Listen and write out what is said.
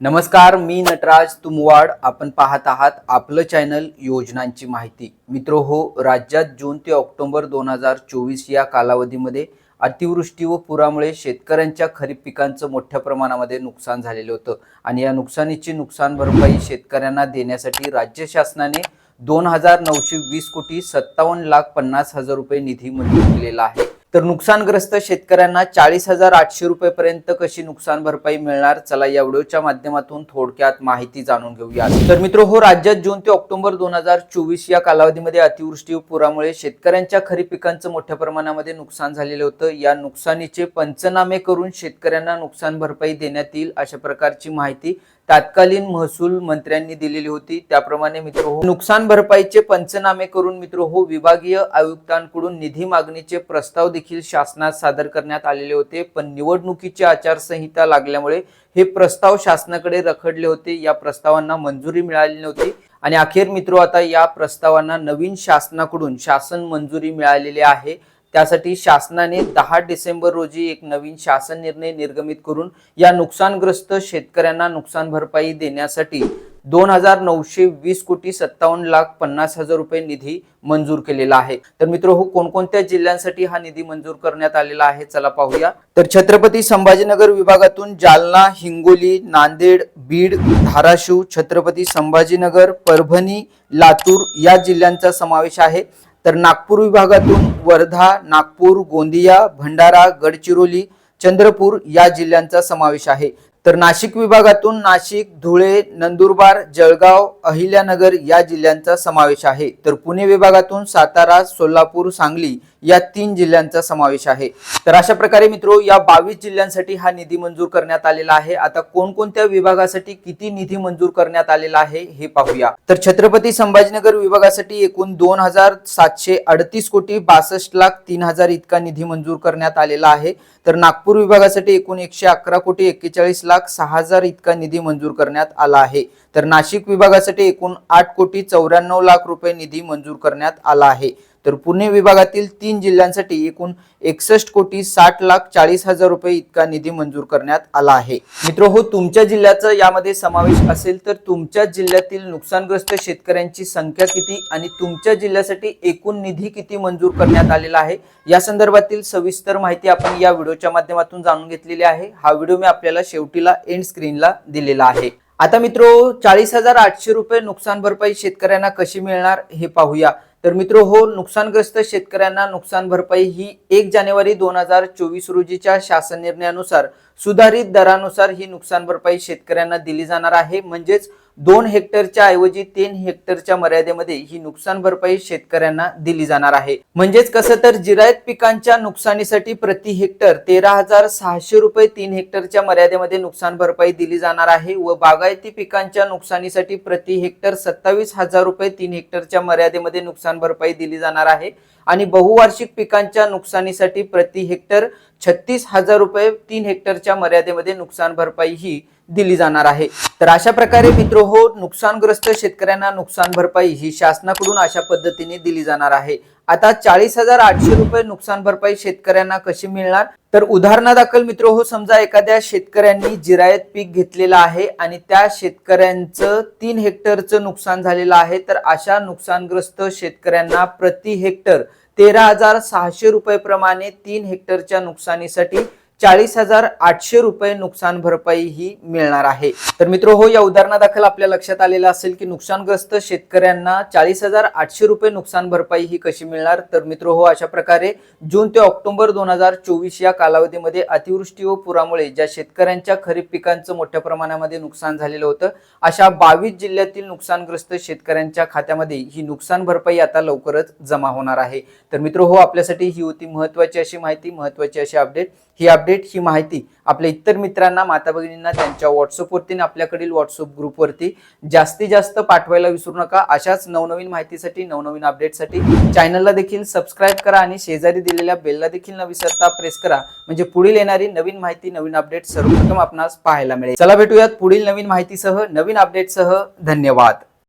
नमस्कार मी नटराज तुमवाड. आपण पाहत आहात आपलं चॅनल योजनांची माहिती. मित्र हो राज्यात जून ते ऑक्टोबर दोन हजार चोवीस या कालावधीमध्ये अतिवृष्टी व पुरामुळे शेतकऱ्यांच्या खरीप पिकांचं मोठ्या प्रमाणामध्ये नुकसान झालेलं होतं. आणि या नुकसानीची नुकसान भरपाई शेतकऱ्यांना देण्यासाठी राज्य शासनाने दोन हजार नऊशे वीस कोटी सत्तावन्न लाख पन्नास हजार रुपये निधी मंजूर केलेला आहे. तर नुकसानग्रस्त शेतकऱ्यांना चाळीस हजार आठशे रुपयेपर्यंत कशी नुकसान भरपाई मिळणार? चला या व्हिडिओच्या माध्यमातून थोडक्यात माहिती जाणून घेऊया तर मित्र हो राज्यात जून ते ऑक्टोबर दोन हजार चोवीस या कालावधीमध्ये अतिवृष्टी व पुरामुळे शेतकऱ्यांच्या खरीप पिकांचं मोठ्या प्रमाणामध्ये नुकसान झालेलं होतं. या नुकसानीचे पंचनामे करून शेतकऱ्यांना नुकसान भरपाई देण्यात येईल अशा प्रकारची माहिती तत्कालीन महसूल मंत्र्यांनी दिलेली होती. त्याप्रमाणे मित्र हो नुकसान भरपाईचे पंचनामे करून मित्र हो विभागीय आयुक्तांकडून निधी मागणीचे प्रस्ताव देखील शासनात सादर करण्यात आलेले होते. पण निवडणुकीची आचारसंहिता लागल्यामुळे हे प्रस्ताव शासनाकडे रखडले होते. या प्रस्तावांना मंजुरी मिळाली नव्हती. आणि अखेर मित्र हो, आता या प्रस्तावांना नवीन शासनाकडून शासन मंजुरी मिळालेली आहे. त्यासाठी शासनाने दहा डिसेंबर रोजी एक नवीन शासन निर्णय निर्गमित करून या नुकसानग्रस्त शेतकऱ्यांना नुकसान भरपाई देण्यासाठी दोन हजार नऊशे वीस कोटी सत्तावन्न लाख पन्नास हजार रुपये निधी मंजूर केलेला आहे. तर मित्र हो कोणकोणत्या जिल्ह्यांसाठी हा निधी मंजूर करण्यात आलेला आहे? चला पाहूया. तर छत्रपती संभाजीनगर विभागातून जालना हिंगोली नांदेड बीड धाराशिव छत्रपती संभाजीनगर परभणी लातूर या जिल्ह्यांचा समावेश आहे. तर नागपूर विभागातून वर्धा नागपूर गोंदिया भंडारा गडचिरोली चंद्रपूर या जिल्ह्यांचा समावेश आहे. तर नाशिक विभागातून नाशिक धुळे नंदुरबार जळगाव अहिल्यानगर या जिल्ह्यांचा समावेश आहे. तर पुणे विभागातून सातारा सोलापूर सांगली या तीन जिल्ह्यांचा समावेश आहे. तर अशा प्रकारे मित्रो या बावीस जिल्ह्यांसाठी हा निधी मंजूर करण्यात आलेला आहे. आता कोणकोणत्या विभागासाठी किती निधी मंजूर करण्यात आलेला आहे हे पाहूया. तर छत्रपती संभाजीनगर विभागासाठी एकूण दोन हजार सातशे अडतीस कोटी बासष्ट लाख तीन हजार इतका निधी मंजूर करण्यात आलेला आहे. तर नागपूर विभागासाठी एकूण एकशे अकरा कोटी एक्केचाळीस लाख सहा हजार इतका निधी मंजूर करण्यात आला आहे. तर नाशिक विभागासाठी एकूण आठ कोटी चौऱ्याण्णव लाख रुपये निधी मंजूर करण्यात आला आहे. तर पुणे विभागातील तीन जिल्ह्यांसाठी एकूण एकसष्ट कोटी साठ लाख चाळीस हजार रुपये इतका निधी मंजूर करण्यात आला आहे. मित्र हो तुमच्या जिल्ह्याचा यामध्ये समावेश असेल तर तुमच्या जिल्ह्यातील नुकसानग्रस्त शेतकऱ्यांची संख्या किती आणि तुमच्या जिल्ह्यासाठी एकूण निधी किती मंजूर करण्यात आलेला आहे? या संदर्भातील सविस्तर माहिती आपण या व्हिडिओच्या माध्यमातून जाणून घेतलेली आहे. हा व्हिडिओ मी आपल्याला शेवटीला एंड स्क्रीनला दिलेला आहे. आता मित्रो चाळीस हजार आठशे रुपये नुकसान भरपाई शेतकऱ्यांना कशी मिळणार हे पाहूया. तर मित्र हो नुकसानग्रस्त शेतकऱ्यांना नुकसान भरपाई ही एक जानेवारी दोन हजार चोवीस रोजीच्या शासन निर्णयानुसार सुधारित दरानुसार ही नुकसान भरपाई शेतकऱ्यांना दिली जाणार आहे. म्हणजेच दोन हेक्टरच्या ऐवजी तीन हेक्टरच्या मर्यादेमध्ये ही नुकसान भरपाई शेतकऱ्यांना दिली जाणार आहे. म्हणजेच कसं तर जिरायत पिकांच्या नुकसानीसाठी प्रति हेक्टर तेरा हजार सहाशे रुपये तीन हेक्टरच्या मर्यादेमध्ये नुकसान भरपाई दिली जाणार आहे व बागायती पिकांच्या नुकसानीसाठी प्रति हेक्टर सत्तावीस हजार रुपये तीन हेक्टरच्या मर्यादेमध्ये नुकसान भरपाई दिली जाणार आहे. आणि बहुवार्षिक पिकांच्या नुकसानीसाठी प्रति हेक्टर छत्तीस हजार रुपये तीन हेक्टरच्या मर्यादेमध्ये नुकसान भरपाई ही दिली जाणार आहे. तर अशा प्रकारे मित्र हो नुकसानग्रस्त शेतकऱ्यांना नुकसान भरपाई ही शासनाकडून अशा पद्धतीने दिली जाणार आहे. आता चाळीस हजार आठशे रुपये नुकसान भरपाई शेतकऱ्यांना कशी मिळणार? तर उदाहरणादाखल मित्र हो समजा एखाद्या शेतकऱ्यांनी जिरायत पीक घेतलेलं आहे आणि त्या शेतकऱ्यांचं तीन हेक्टरचं नुकसान झालेलं आहे तर अशा नुकसानग्रस्त शेतकऱ्यांना प्रति हेक्टर तेरा हजार सहाशे रुपये प्रमाणे तीन हेक्टरच्या नुकसानीसाठी चाळीस हजार आठशे रुपये नुकसान भरपाई ही मिळणार आहे. तर मित्र हो या उदाहरणादाखल आपल्या लक्षात आलेलं असेल की नुकसानग्रस्त शेतकऱ्यांना चाळीस हजार आठशे रुपये नुकसान भरपाई ही कशी मिळणार? तर मित्र हो अशा प्रकारे जून ते ऑक्टोबर दोन हजार चोवीस या कालावधीमध्ये अतिवृष्टी व पुरामुळे ज्या शेतकऱ्यांच्या खरीप पिकांचं मोठ्या प्रमाणामध्ये नुकसान झालेलं होतं अशा बावीस जिल्ह्यातील नुकसानग्रस्त शेतकऱ्यांच्या खात्यामध्ये ही नुकसान भरपाई आता लवकरच जमा होणार आहे. तर मित्र हो आपल्यासाठी ही होती महत्वाची अशी माहिती महत्वाची अशी अपडेट. ही अपडेट ही माहिती आपल्या इतर मित्रांना माता भगिनींना त्यांच्या व्हॉट्सअपवरती आणि आपल्याकडील व्हॉट्सअप ग्रुपवरती जास्तीत जास्त पाठवायला विसरू नका. अशाच नवनवीन माहितीसाठी नवनवीन अपडेटसाठी चॅनलला देखील सबस्क्राईब करा आणि शेजारी दिलेल्या बेलला देखील न विसरता प्रेस करा. म्हणजे पुढील येणारी नवीन माहिती नवीन अपडेट सर्वप्रथम आपणास पाहायला मिळेल. चला भेटूयात पुढील नवीन माहितीसह नवीन अपडेटसह धन्यवाद.